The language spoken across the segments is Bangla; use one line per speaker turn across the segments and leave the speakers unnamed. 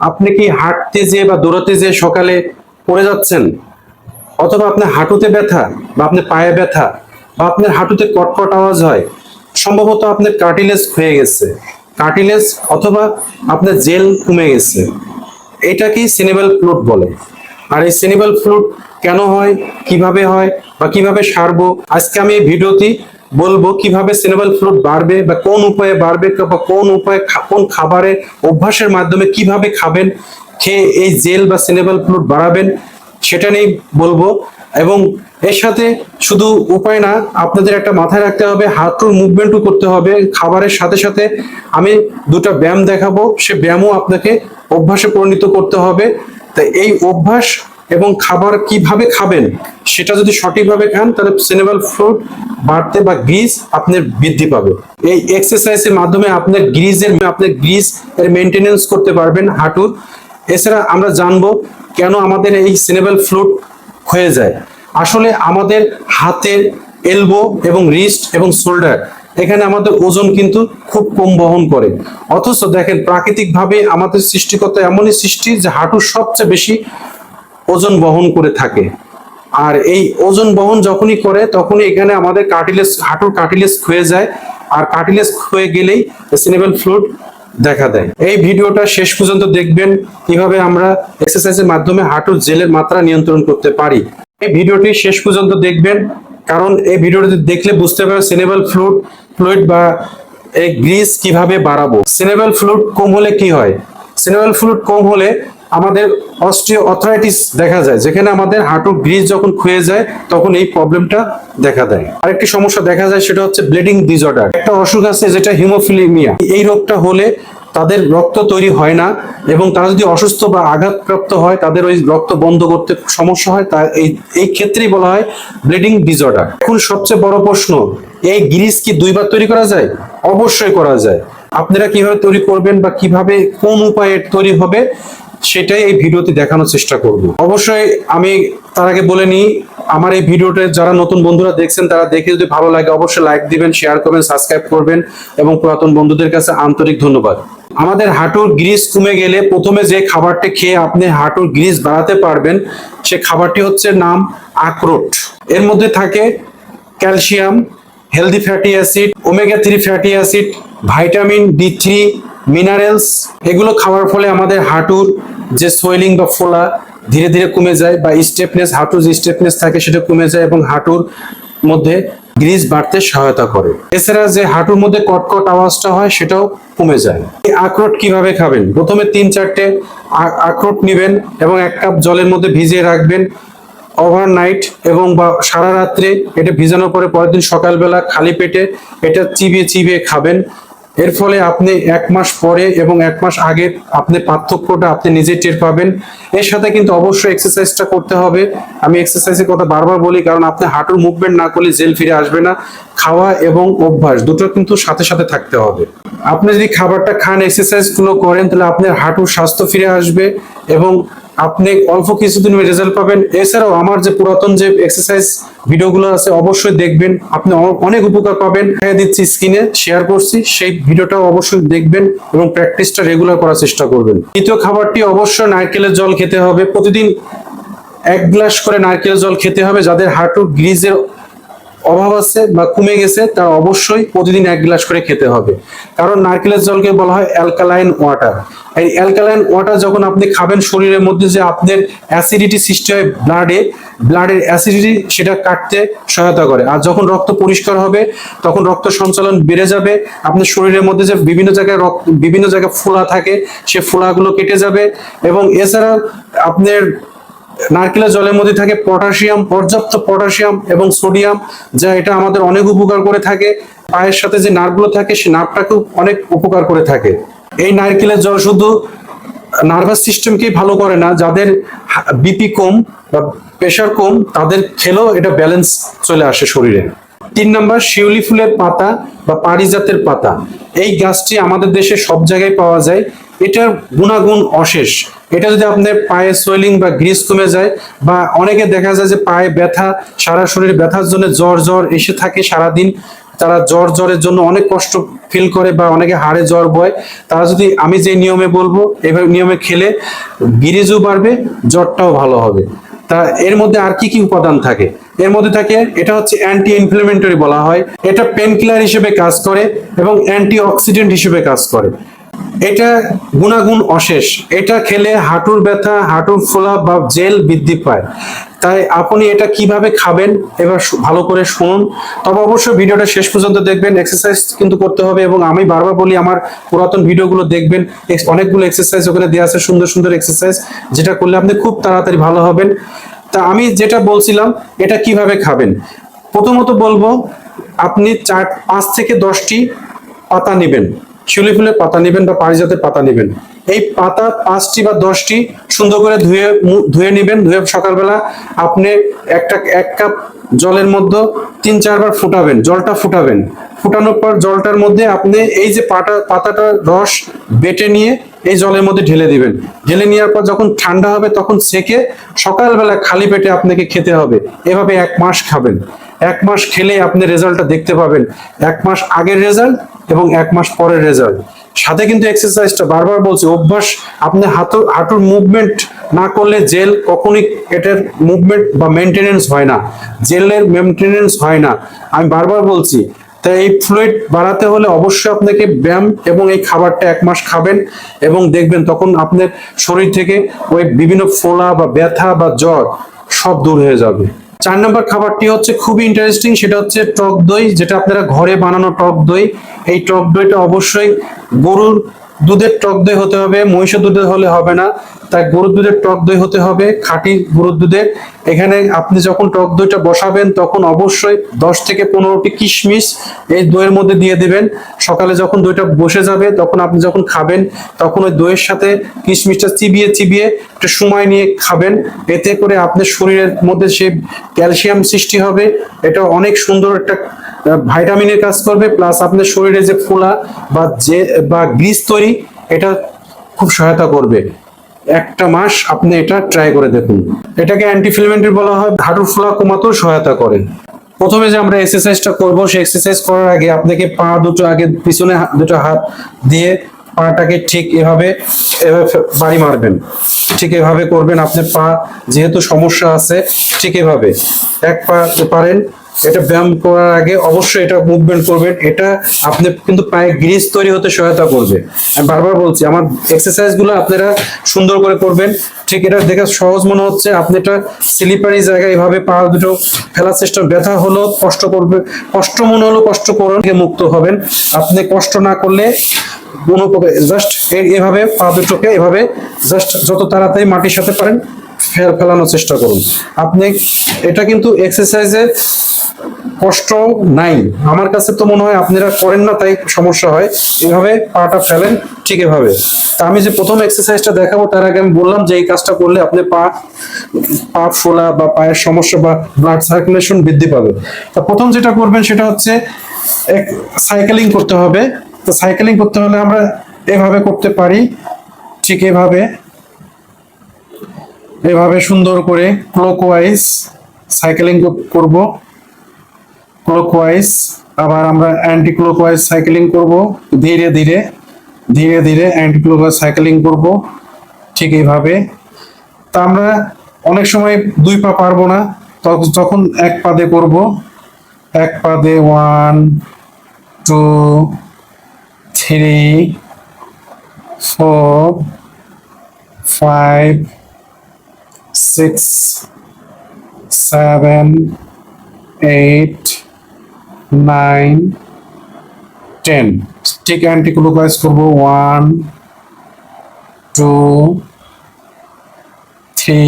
আপনি কি হাঁটতে যেয়ে বা দৌড়াতে যেয়ে সকালে পড়ে যাচ্ছেন? অথবা আপনার হাঁটুতে ব্যথা বা আপনার পায়ে ব্যথা বা আপনার হাঁটুতে কটকট আওয়াজ হয়, সম্ভবত আপনার কার্টিলেজ ক্ষয়ে গেছে। কার্টিলেজ অথবা আপনার জেল কমে গেছে। এটাকেই সিনেবাল ফ্লুট বলে? আর এই সিনেবাল ফ্লুট কেন হয়, কীভাবে হয় বা কীভাবে সারবো? আজকে আমি এই ভিডিওতে বলব কীভাবে সিনেবাল ফ্লুট বাড়বে বা কোন উপায়ে বাড়বে বা কোন উপায়ে কোন খাবারে অভ্যাসের মাধ্যমে কীভাবে খাবেন খেয়ে এই জেল বা সিনেবাল ফ্লুট বাড়াবেন, সেটা নিয়ে বলব। এবং এর সাথে শুধু উপায় না, আপনাদের একটা মাথায় রাখতে হবে হাঁটুর মুভমেন্টও করতে হবে। খাবারের সাথে সাথে আমি দুটো ব্যায়াম দেখাবো, সে ব্যায়ামও আপনাকে অভ্যাসে পরিণত করতে হবে। তাই এই অভ্যাস এবং খাবার কীভাবে খাবেন সেটা যদি সঠিকভাবে খান, তাহলে সিনেবাল ফ্রুট বাড়তে বা গ্রিজ আপনার বৃদ্ধি পাবে। এই এক্সারসাইজের মাধ্যমে আপনার গ্রিজের আপনার গ্রিজ এর মেনটেনেন্স করতে পারবেন হাঁটুর এছাড়া আমরা জানব কেন আমাদের এই সিনেবাল ফ্লুট হয়ে যায়। আসলে আমাদের হাতের এলবো এবং রিস্ট এবং শোল্ডার এখানে আমাদের ওজন কিন্তু খুব কম বহন করে। অথচ দেখেন, প্রাকৃতিকভাবে আমাদের সৃষ্টিকর্তা এমনই সৃষ্টি যে হাঁটুর সবচেয়ে বেশি ওজন বহন করে থাকে। আর এই ওজন বহন যখনই করে, তখনই এখানে আমাদের কার্টিলেজ হাঁটুর কার্টিলেজ ক্ষয়ে যায়। আর কার্টিলেজ ক্ষয়ে গেলেই সিনেবল ফ্লুট দেখা দেয়। এই ভিডিওটা শেষ পর্যন্ত দেখবেন, কীভাবে আমরা এক্সারসাইজের মাধ্যমে হাঁটুর জেলের মাত্রা নিয়ন্ত্রণ করতে পারি। এই ভিডিওটি শেষ পর্যন্ত দেখবেন, কারণ এই ভিডিওটি দেখলে বুঝতে পারবেন সিনেবল ফ্লুট ফ্লুইড বা এই গ্রিস কীভাবে বাড়াবো। সিনেবল ফ্লুট কম হলে কি হয়? সিনেবল ফ্লুট কম হলে আমাদের অস্ট্রিও অথরাইটিস দেখা যায়, যেখানে আমাদের হাঁটুর গ্রিজ যখন ক্ষয়ে যায়, তখন এই প্রবলেমটা দেখা দেয়। আরেকটি সমস্যা দেখা যায়, সেটা হচ্ছে ব্লিডিং ডিসঅর্ডার। একটা অসুখ আছে, যেটা হিমোফিলিমিয়া। এই রোগটা হলে তাদের রক্ত তৈরি হয় না, এবং তারা যদি অসুস্থ বা আঘাতপ্রাপ্ত হয়, তাদের ওই রক্ত বন্ধ করতে সমস্যা হয়, তা এই এই ক্ষেত্রেই বলা হয় ব্লিডিং ডিসঅর্ডার। এখন সবচেয়ে বড় প্রশ্ন, এই গ্রিজ কি দুইবার তৈরি করা যায়? অবশ্যই করা যায়। আপনারা কীভাবে তৈরি করবেন বা কীভাবে কোন উপায়ে তৈরি হবে সেটাই এই ভিডিওতে দেখানোর চেষ্টা করব। অবশ্যই আমি তার আগে বলে নিই, আমার এই ভিডিওতে যারা নতুন বন্ধুরা দেখছেন, তারা দেখে যদি ভালো লাগে অবশ্যই লাইক দিবেন শেয়ার করবেন সাবস্ক্রাইব করবেন এবং পুরাতন বন্ধুদের কাছে আন্তরিক ধন্যবাদ। আমাদের হাঁটুর গ্রিস কমে গেলে প্রথমে যে খাবারটি খেয়ে আপনি হাঁটুর গ্রিস বাড়াতে পারবেন, সে খাবারটি হচ্ছে নাম আখরোট। এর মধ্যে থাকে calcium healthy fatty acid omega three fatty acid vitamin D three minerals, এগুলো খাওয়ার ফলে আমাদের হাঁটুর যে সোয়েলিং বা ফোলা ধীরে ধীরে কমে যায় বা স্টেপনেস হাঁটুর যে স্টেপনেস থাকে সেটা কমে যায় এবং হাঁটুর মধ্যে গ্রিজ বাড়তে সহায়তা করে। এছাড়া যে হাঁটুর মধ্যে কটকট আওয়াজটা হয় সেটাও কমে যায়। এই আখরোট কীভাবে খাবেন? প্রথমে তিন চারটে আখরোট নেবেন এবং এক কাপ জলের মধ্যে ভিজিয়ে রাখবেন ওভারনাইট এবং বা সারা রাত্রে এটা ভিজানোর পরে পরের দিন সকালবেলা খালি পেটে এটা চিবিয়ে চিবিয়ে খাবেন। এর ফলে আপনি এক মাস পরে এবং এক মাস আগে আপনি পার্থক্যটা আপনি নিজে টের পাবেন। এর সাথে কিন্তু অবশ্যই এক্সারসাইজটা করতে হবে। আমি এক্সারসাইজের কথা বারবার বলি, কারণ আপনি হাঁটুর মুভমেন্ট না করলে জেল ফিরে আসবে না। খাওয়া এবং অভ্যাস দুটো কিন্তু সাথে সাথে থাকতে হবে। আপনি যদি খাবারটা খান এক্সারসাইজগুলো করেন, তাহলে আপনার হাঁটুর স্বাস্থ্য ফিরে আসবে এবং আপনি অল্প কিছুদিন রেজাল্ট পাবেন। এছাড়াও আমার যে পুরাতন যে এক্সারসাইজ ভিডিওগুলো আছে, অবশ্যই দেখবেন। আপনি অনেক উপকার পাবেন। হ্যাঁ দিচ্ছি স্ক্রিনে শেয়ার করছি। সেই ভিডিওটাও অবশ্যই দেখবেন এবং প্র্যাকটিসটা রেগুলার করার চেষ্টা করবেন। দ্বিতীয় খাবারটি অবশ্যই নারকেলের জল খেতে হবে। প্রতিদিন এক গ্লাস করে নারকেলের জল খেতে হবে, যাদের হাঁটু গ্রিজের অভাব আছে বা কমে গেছে তার অবশ্যই প্রতিদিন এক গ্লাস করে খেতে হবে। কারণ নারকেলের জলকে বলা হয় অ্যালকালাইন ওয়াটার। এই অ্যালকালাইন ওয়াটার যখন আপনি খাবেন, শরীরের মধ্যে যে আপনার অ্যাসিডিটি সৃষ্টি হয় ব্লাডে, ব্লাডের অ্যাসিডিটি সেটা কাটতে সহায়তা করে। আর যখন রক্ত পরিষ্কার হবে, তখন রক্ত সঞ্চালন বেড়ে যাবে, আপনার শরীরের মধ্যে যে বিভিন্ন জায়গায় রক্ত, বিভিন্ন জায়গায় ফোলা থাকে, সে ফোলাগুলো কেটে যাবে এবং এছাড়া আপনার নারকেলের জলের মধ্যে থাকে পটাশিয়াম, পর্যাপ্ত পটাশিয়াম এবং সোডিয়াম, যা এটা আমাদের অনেক উপকার করে থাকে। পায়ের সাথে যে নার্ভগুলো থাকে সে নার্ভটাকেও অনেক উপকার করে থাকে। এই নারকেলের জল শুধু নার্ভাস সিস্টেমকেই ভালো করে না, যাদের বিপি কম বা প্রেশার কম, তাদের খেলেও এটা ব্যালেন্স চলে আসে শরীরে। তিন নম্বর, শিউলি ফুলের পাতা বা পারিজাতের পাতা। এই গাছটি আমাদের দেশে সব জায়গায় পাওয়া যায়। এটার গুণাগুণ অশেষ। এটা যদি আপনার পায়ে সোয়েলিং বা গ্রিস কমে যায় বা অনেকে দেখা যায় যে পায়ে ব্যথা, সারা শরীরে ব্যথার জন্য জ্বর জ্বর এসে থাকে সারাদিন। তারা জ্বর, জ্বরের জন্য অনেক কষ্ট ফিল করে বা অনেকে হাড়ে জ্বর বয়। তারা যদি, আমি যে নিয়মে বলব এভাবে নিয়মে খেলে গিরিজও বাড়বে, জ্বরটাও ভালো হবে। তা এর মধ্যে আর কি কি উপাদান থাকে? এর মধ্যে থাকে, এটা হচ্ছে অ্যান্টি ইনফ্লেমেটরি বলা হয়। এটা পেন কিলার হিসেবে কাজ করে এবং অ্যান্টি অক্সিডেন্ট হিসেবে কাজ করে। এটা গুণাগুণ অশেষ। এটা খেলে হাঁটুর ব্যথা, হাঁটুর ফোলা বা জেল বৃদ্ধি পায়। তাই আপনি এটা কীভাবে খাবেন, এবার ভালো করে শুনুন। তবে অবশ্যই ভিডিওটা শেষ পর্যন্ত দেখবেন এক্সারসাইজ কিন্তু করতে হবে এবং আমি বারবার বলি, আমার পুরাতন ভিডিওগুলো দেখবেন। অনেকগুলো এক্সারসাইজ ওখানে দেওয়া আছে, সুন্দর সুন্দর এক্সারসাইজ যেটা করলে আপনি খুব তাড়াতাড়ি ভালো হবেন। তা আমি যেটা বলছিলাম, এটা কীভাবে খাবেন? প্রথমত বলব, আপনি চার পাঁচ থেকে দশটি পাতা নেবেন। শিউলি ফুলের পাতা নেবেন বা পারিজাতের পাতা নেবেন। এই পাতা পাঁচটি বা দশটি সুন্দর করে ধুয়ে ধুয়ে নেবেন। ধুয়ে সকালবেলা আপনি একটা, এক কাপ জলের মধ্যে তিন, চারবার ফুটাবেন। জলটা ফুটাবেন। ফুটানোর পর জলটার মধ্যে আপনি এই যে পাটা পাতাটার রস বেটে নিয়ে এই জলের মধ্যে ঢেলে দিবেন। ঢেলে নেওয়ার পর যখন ঠান্ডা হবে তখন সেকে সকালবেলা খালি পেটে আপনাকে খেতে হবে। এভাবে এক মাস খাবেন। এক মাস খেলে আপনি রেজাল্টটা দেখতে পাবেন। এক মাস আগের রেজাল্ট এবং এক মাস পরের রেজাল্ট। সাথে কিন্তু এক্সারসাইজটা বারবার বলছি, অভ্যাস, আপনি হাঁটু, হাঁটুর মুভমেন্ট না করলে জেল কখনই এটার মুভমেন্ট বা মেনটেনেন্স হয় না। জেলের মেনটেনেন্স হয় না। আমি বারবার বলছি, তাই এই ফ্লুইড বাড়াতে হলে অবশ্যই আপনাকে ব্যায়াম এবং এই খাবারটা এক মাস খাবেন এবং দেখবেন তখন আপনার শরীর থেকে ওই বিভিন্ন ফোলা বা ব্যথা বা জ্বর সব দূর হয়ে যাবে। চার নম্বর খাবারটি হচ্ছে খুবই ইন্টারেস্টিং সেটা হচ্ছে টক দই, যেটা আপনারা ঘরে বানানো টক দই। এই টক দইটা অবশ্যই গরুর দুধের টক দই হতে হবে, মহিষের দুধের হলে হবে না। তাই গরুর দুধের টক দই হতে হবে, খাঁটি গরুর দুধের। এখানে আপনি যখন টক দইটা বসাবেন, তখন অবশ্যই দশ থেকে পনেরোটি কিশমিশ এই দইয়ের মধ্যে দিয়ে দিবেন। সকালে যখন দইটা বসে যাবে, তখন আপনি যখন খাবেন, তখন ওই দইয়ের সাথে কিশমিশটা চিবিয়ে চিবিয়ে একটু সময় নিয়ে খাবেন। এতে করে আপনার শরীরের মধ্যে সে ক্যালসিয়াম সৃষ্টি হবে, এটা অনেক সুন্দর একটা ভাইটামিনের কাজ করবে প্লাস আপনার শরীরে যে ফোলা বা যে, বা গ্রিস তৈরি, এটা খুব সহায়তা করবে। একটা মাস আপনি এটা ট্রাই করে দেখুন। এটাকে অ্যান্টিফিলমেন্টারি বলা হয় হাঁটুর ফোলা কমাতেও সহায়তা করে। প্রথমে যে আমরা এক্সারসাইজটা করব, সেই এক্সারসাইজ করার আগে আপনাকে পা দুটো আগে পিছনে দুটো হাত দিয়ে পাটাকে ঠিক এভাবে এভাবে বাড়ি মারবেন। ঠিক এভাবে করবেন, আপনার পা যেহেতু সমস্যা আছে, ঠিক এভাবে। এক পা পারেন এটা ব্যায়াম করার আগে অবশ্যই এটা মুভমেন্ট করবেন। এটা আপনি কিন্তু পায়ে গ্রিস তৈরি হতে সহায়তা করবে। আমি বারবার বলছি, আমার এক্সারসাইজগুলো আপনারা সুন্দর করে করবেন। ঠিক এটা দেখে সহজ মনে হচ্ছে, আপনি এটা স্লিপারি জায়গায় এভাবে পা দুটো ফেলার চেষ্টা, ব্যথা হলো কষ্ট করবে। কষ্ট মনে হলো কষ্ট করুন মুক্ত হবেন। আপনি কষ্ট না করলে কোনো জাস্ট এভাবে পা দুটোকে এভাবে জাস্ট যত তাড়াতাড়ি মাটির সাথে পারেন ফেলানোর চেষ্টা করুন। আপনি এটা কিন্তু এক্সারসাইজের কষ্ট নাই। আমার কাছে তো মনে হয় আপনারা করেন না, তাই সমস্যা হয়। এভাবে পাটা ফেলেন ঠিক এভাবে। তা আমি যে প্রথম এক্সারসাইজটা দেখাবো, তার আগে আমি বললাম যে এই কাজটা করলে আপনি পা পা ফোলা বা পায়ের সমস্যা বা ব্লাড সার্কুলেশন বৃদ্ধি পাবে। তা প্রথম যেটা করবেন সেটা হচ্ছে এক সাইকেলিং করতে হবে। তো সাইকেলিং করতে হলে আমরা এভাবে করতে পারি, ঠিক এভাবে। এভাবে সুন্দর করে ক্লকওয়াইজ সাইকেলিং করব। ক্লকওয়াইজ আবার আমরা অ্যান্টি ক্লকওয়াইজ সাইকেলিং করব। ধীরে ধীরে ধীরে ধীরে অ্যান্টি ক্লকওয়াইজ সাইকেলিং করব। ঠিক এইভাবে। তা আমরা অনেক সময় দুই পা পারব না তখন- এক পাদে করব। এক পাদে one two three four five six seven eight nine ten ঠিক অ্যান্টি ক্লোকওয়াইজ করব। One two three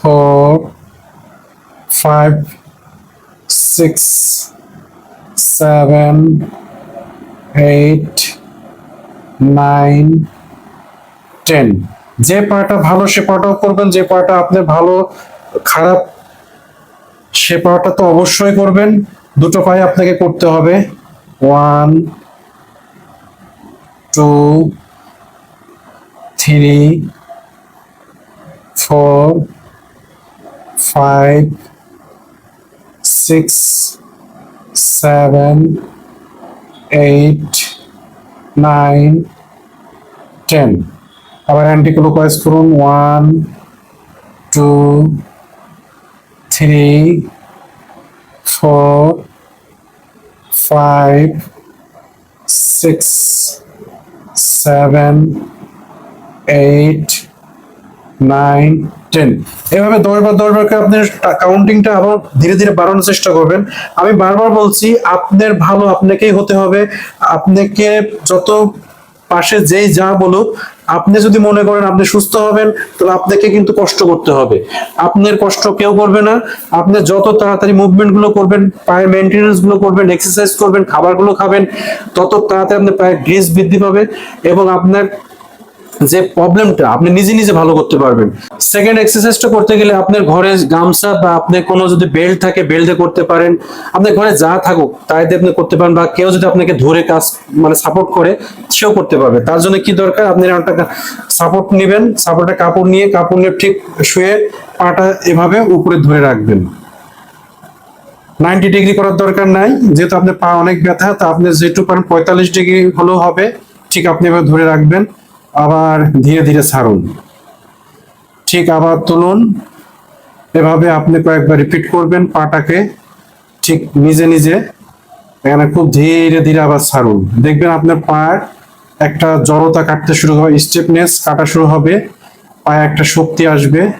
four five six seven eight nine ten যে পাটা ভালো সে পাটাও করবেন। যে পাটা আপনার ভালো, খারাপ সে পাটা তো অবশ্যই করবেন। দুটো পায়ে আপনাকে করতে হবে। One two three four five six
seven eight nine ten আবার অ্যান্টি ক্লোকওয়াইজ করুন। One two three four five six seven eight nine ten এভাবে দশবার দশবারকে আপনার কাউন্টিংটা আবার ধীরে ধীরে বাড়ানোর চেষ্টা করবেন। আমি বারবার বলছি, আপনার ভালো আপনাকেই হতে হবে। আপনাকে যত পাশে যেই যা বলুক, আপনি যদি মনে করেন আপনি সুস্থ হবেন, তাহলে আপনাকে কিন্তু কষ্ট করতে হবে। আপনার কষ্ট কেউ করবে না। আপনি যত তাড়াতাড়ি মুভমেন্টগুলো করবেন পায়ের মেনটেন্যান্সগুলো করবেন এক্সারসাইজ করবেন খাবারগুলো খাবেন, তত তাড়াতাড়ি আপনার পায়ের গ্রিস বৃদ্ধি পাবে এবং আপনার যে প্রবলেমটা আপনি নিজে নিজে ভালো করতে পারবেন। সেকেন্ড এক্সারসাইজটা করতে গেলে আপনার ঘরে গামছা বা আপনার কোনো যদি বেল্ট থাকে বেল্টে করতে পারেন। আপনার ঘরে যা থাকুক, তাই দিয়ে আপনি করতে পারেন বা কেউ যদি আপনাকে ধরে কাজ মানে সাপোর্ট করে, সেও করতে পারবে। তার জন্য কি দরকার? আপনি একটা সাপোর্ট নেবেন সাপোর্টে কাপড় নিয়ে কাপড় নিয়ে ঠিক শুয়ে পাটা এভাবে উপরে ধরে রাখবেন। নাইনটি ডিগ্রি করার দরকার নাই, যেহেতু আপনার পা অনেক ব্যথা, তা আপনি যেটুকু পারেন, পঁয়তাল্লিশ ডিগ্রি হলেও হবে, ঠিক আপনি এবার ধরে রাখবেন। আবার ধীরে ধীরে ছাড়ুন। ঠিক আবার তুলুন। এভাবে আপনি কয়েকবার রিপিট করবেন পাটাকে। ঠিক নিজে নিজে। এখানে খুব ধীরে ধীরে আবার ছাড়ুন। দেখবেন আপনার পায়ের একটা জড়তা কাটতে শুরু হবে স্টেপনেস কাটা শুরু হবে, পায়ে একটা শক্তি আসবে।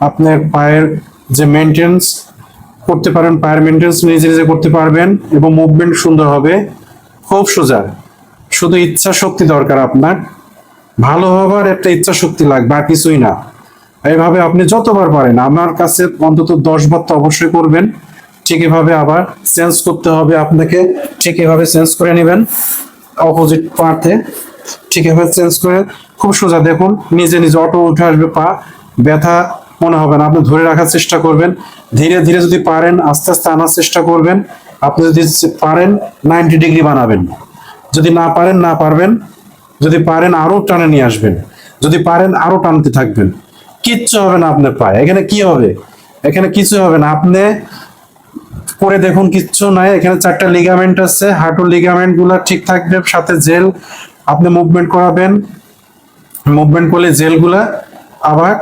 আপনার পায়ের যে মেনটেন্স করতে পারেন, পায়ের মেনটেন্স নিজে নিজে করতে পারবেন এবং মুভমেন্ট সুন্দর হবে। খুব সোজা। শুধু ইচ্ছা শক্তি দরকার আপনার। ভালো হবার একটা ইচ্ছা শক্তি লাগবে, আর কিছুই না। এইভাবে আপনি যতবার পারেন, আমার কাছে অন্তত দশ বার তো অবশ্যই করবেন। ঠিক এভাবে আবার চেঞ্জ করতে হবে আপনাকে, ঠিক এভাবে চেঞ্জ করে নেবেন অপোজিট পাতে ঠিক এভাবে চেঞ্জ করে খুব সোজা দেখুন, নিজে নিজে অটো উঠে আসবে পা, ব্যথা মনে হবে না, আপনি ধরে রাখার চেষ্টা করবেন। ধীরে ধীরে যদি পারেন, আস্তে আস্তে আনার চেষ্টা করবেন। আপনি যদি পারেন নাইনটি ডিগ্রি বানাবেন। যদি না পারেন, না পারবেন। যদি পারেন আরও টানে নিয়ে আসবেন। যদি পারেন আরও টানতে থাকবেন। কিচ্ছু হবে না আপনার পায়ে। এখানে কি হবে? এখানে কিছু হবে না। আপনি করে দেখুন, কিচ্ছু নাই। এখানে চারটা লিগামেন্ট আছে। হাঁটু লিগামেন্টগুলা ঠিক থাকবে। সাথে জেল আপনি মুভমেন্ট করাবেন। মুভমেন্ট করলে জেলগুলা আবার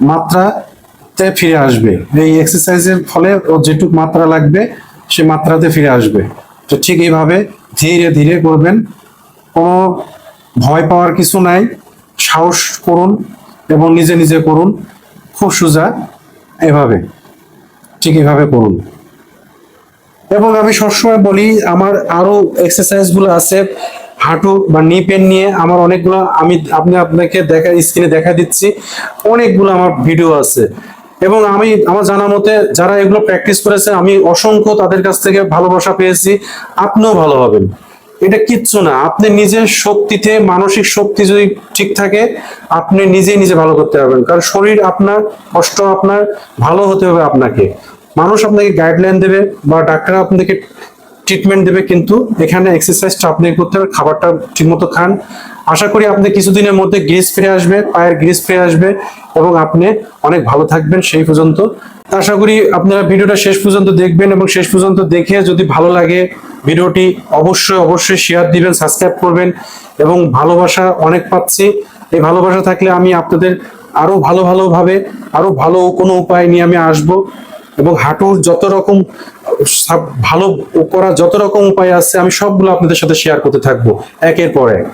মাত্রাতে ফিরে আসবে। এই এক্সারসাইজের ফলে ও যেটুকু মাত্রা লাগবে, সে মাত্রাতে ফিরে আসবে। তো ঠিক এইভাবে ধীরে ধীরে করবেন। কোনো ভয় পাওয়ার কিছু নাই, সাহস করুন এবং নিজে নিজে করুন, খুব সোজা এভাবে, ঠিক এভাবে করুন। এবং আমি সবসময় বলি, আমার আরও এক্সারসাইজগুলো আছে, হাঁটু বা নি পেন নিয়ে আমার অনেকগুলো, আমি আপনি আপনাকে দেখা স্ক্রিনে দেখা দিচ্ছি, অনেকগুলো আমার ভিডিও আছে। এবং আমি, আমার জানা মতে যারা এগুলো প্র্যাকটিস করেছে, আমি অসংখ্য তাদের কাছ থেকে ভালোবাসা পেয়েছি, আপনিও ভালো হবেন। এটা কিচ্ছু না। আপনি নিজের শক্তিতে, মানসিক শক্তি যদি ঠিক থাকে, আপনি নিজেই নিজে ভালো করতে পারবেন। কারণ শরীর আপনার, কষ্ট আপনার, ভালো হতে হবে আপনাকে। মানুষ আপনাকে গাইডলাইন দেবে বা ডাক্তার আপনাকে ট্রিটমেন্ট দেবে কিন্তু এখানে এক্সারসাইজটা আপনি করতে হবে, খাবারটা ঠিকমতো খান। আশা করি আপনি কিছুদিনের মধ্যে গ্রিস ফিরে আসবে, পায়ের গ্রিস ফিরে আসবে এবং আপনি অনেক ভালো থাকবেন সেই পর্যন্ত। আশা করি আপনারা ভিডিওটা শেষ পর্যন্ত দেখবেন এবং শেষ পর্যন্ত দেখে যদি ভালো লাগে, ভিডিওটি অবশ্যই অবশ্যই শেয়ার দিবেন সাবস্ক্রাইব করবেন এবং ভালোবাসা অনেক পাচ্ছি। এই ভালোবাসা থাকলে আমি আপনাদের আরও ভালো ভালোভাবে আরও ভালো কোনো উপায় নিয়ে আমি আসব এবং হাঁটুর যত রকম ভালো করার যত রকম উপায় আছে, আমি সবগুলো আপনাদের সাথে শেয়ার করতে থাকব, একের পর এক।